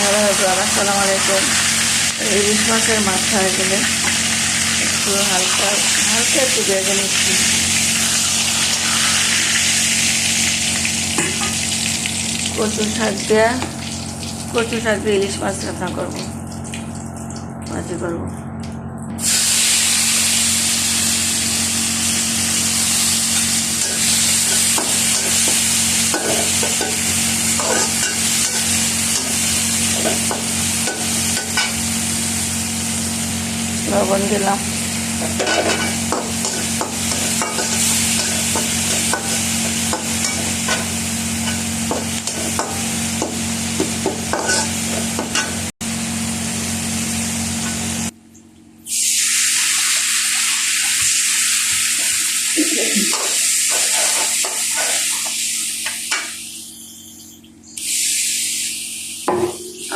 Hello everyone, আসসালামু আলাইকুম। ইলিশ মাছের মাথা এগুলো একটু হালকা হালকা একটু ভেজে নিচ্ছি। কচু শাক দেওয়া কচু শাক দিয়ে ইলিশ মাছ রান্না করব। ভাজি করব। লবণ দিলাম।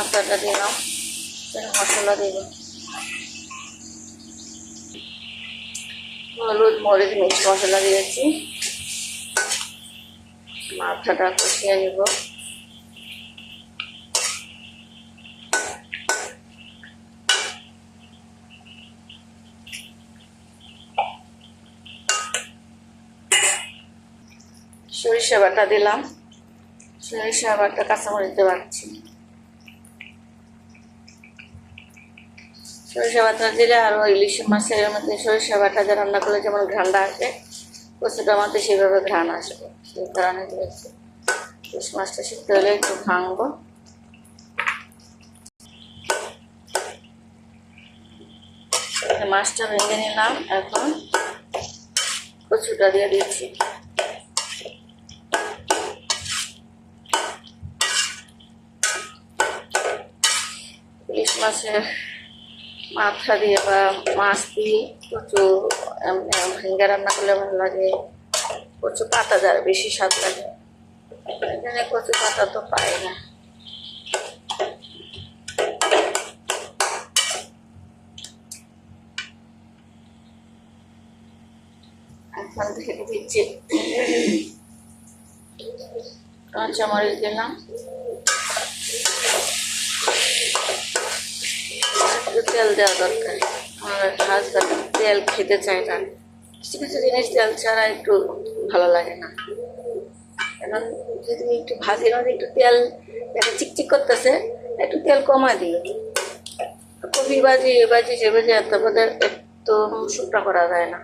আটাটা দিলাম মশলা দিব হলুদ, মরিচ মিক্স মশলা দিয়েছি। মাথাটা কষিয়ে নিব। সরিষা বাটা দিলাম। সরিষা বাটা, কাঁচামরিচ দিতে বাড়ছি সরিষা বাটা দিলে আরও ইলিশ মাছের মধ্যে সরিষা বাটা দিয়ে রান্না করলে যেমন ঘ্রানটা আসে কচুটার মধ্যে সেভাবে ঘ্রাণ আসবে। সেই কারণে ইলিশ মাছটা সিদ্ধ হলে একটু ভাঙবো। মাছটা ভেঙে নিলাম এখন। কচুটা দিয়ে দিচ্ছি। ইলিশ মাছের মাথা দিয়ে বা মাছ দিয়ে এমনি ভেঙ্গে রান্না করলে ভালো লাগে। কচু পাতা যার বেশি স্বাদ লাগে। এখানে কচু পাতা তো পাই না। এখন ঢেকে দিচ্ছি। কাঁচামরিচ দিলাম। দেওয়া দরকার। আমার হাজব্যান্ড তেল খেতে চায় না। কিছু কিছু জিনিস তেল ছাড়া একটু ভালো লাগে না। এখন যদি একটু ভাজির মধ্যে একটু তেল দেখা চিকচিক করতেছে, একটু তেল কমা দিও কবি বাজি, এ বাজি যে বাজি, এত বোধহয় একদম শুকনা করা যায় না।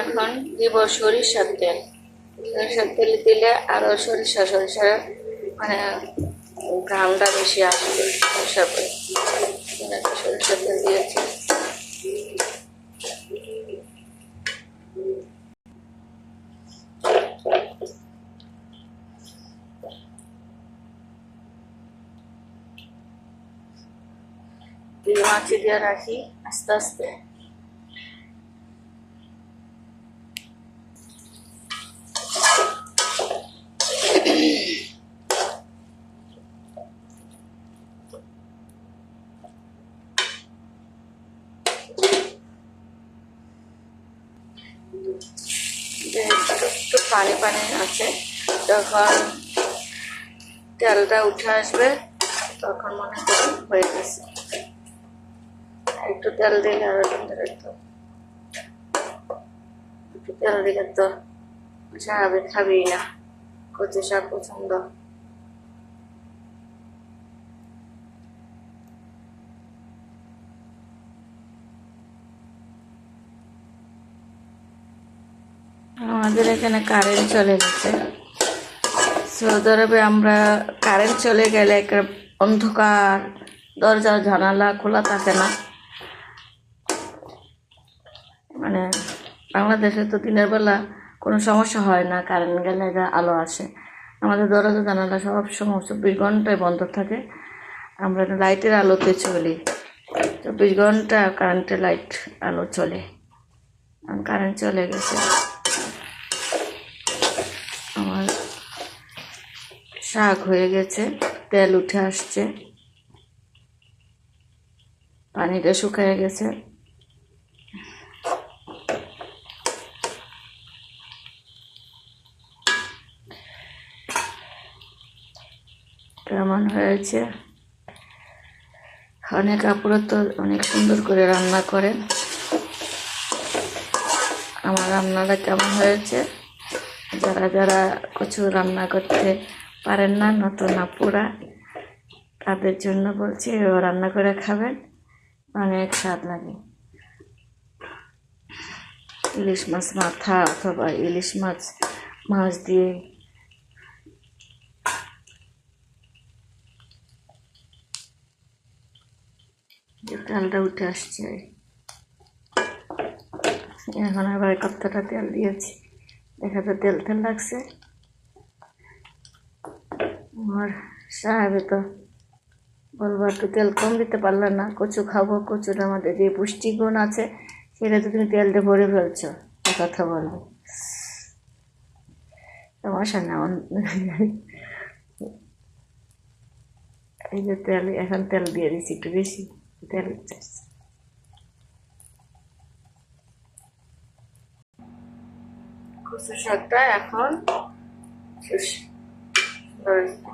এখন দিব সরিষার তেল। সরিষার তেল দিলে আরও সরিষা সরিষার মানে ঘামটা বেশি আসবে সরিষার তেল দিয়েছি দিয়ে মাছি দিয়ে রাখি আস্তে আস্তে একটু পানি পানি আছে। যখন তেলটা উঠে আসবে, তখন মনে করি হয়ে গেছে। একটু তেল দিলে আরও সুন্দর একটু একটু তেল দিলে তো স্বাভাবিক খাবি না। কচু শাক পছন্দ। আমাদের এখানে কারেন্ট চলে গেছে। সৌদি আরবে আমরা কারেন্ট চলে গেলে একটা অন্ধকার দরজা জানালা খোলা থাকে না। মানে বাংলাদেশে তো দিনের বেলা কোনো সমস্যা হয় না কারেন্ট গেলে আলো আসে। আমাদের দরজা জানালা সব সময় চব্বিশ ঘন্টায় বন্ধ থাকে। আমরা লাইটের আলোতে চলি। চব্বিশ ঘণ্টা কারেন্টের লাইট আলো চলে। কারেন্ট চলে গেছে আমার শাক হয়ে গেছে, তেল উঠে আসছে। পানিটা শুকিয়ে গেছে। কেমন হয়েছে? অনেক আপুরা তো অনেক সুন্দর করে রান্না করেন। আমার রান্নাটা কেমন হয়েছে? যারা যারা কিছু রান্না করতে পারেন না, নতুন আপুরা তাদের জন্য বলছি ও রান্না করে খাবেন। অনেক স্বাদ লাগে। ইলিশ মাছ মাথা অথবা ইলিশ মাছ মাছ দিয়ে তেলটা উঠে আসছে। এখন আবার কতটা তেল দিয়েছি? দেখা তো তেল তেল লাগছে। আমার সাহেবে তো বলব একটু তেল কম দিতে পারলে না, কচু খাব, কচুর আমাদের যে পুষ্টিগুণ আছে, সেটা তো তুমি তেল দিয়ে ভরে ফেলছো কথা বলব। সমস্যা না, অন- এই যে তেল, এখন তেল দিয়ে দিচ্ছি একটু বেশি তেল কচু শাকটা এখন শেষ হয়েছে।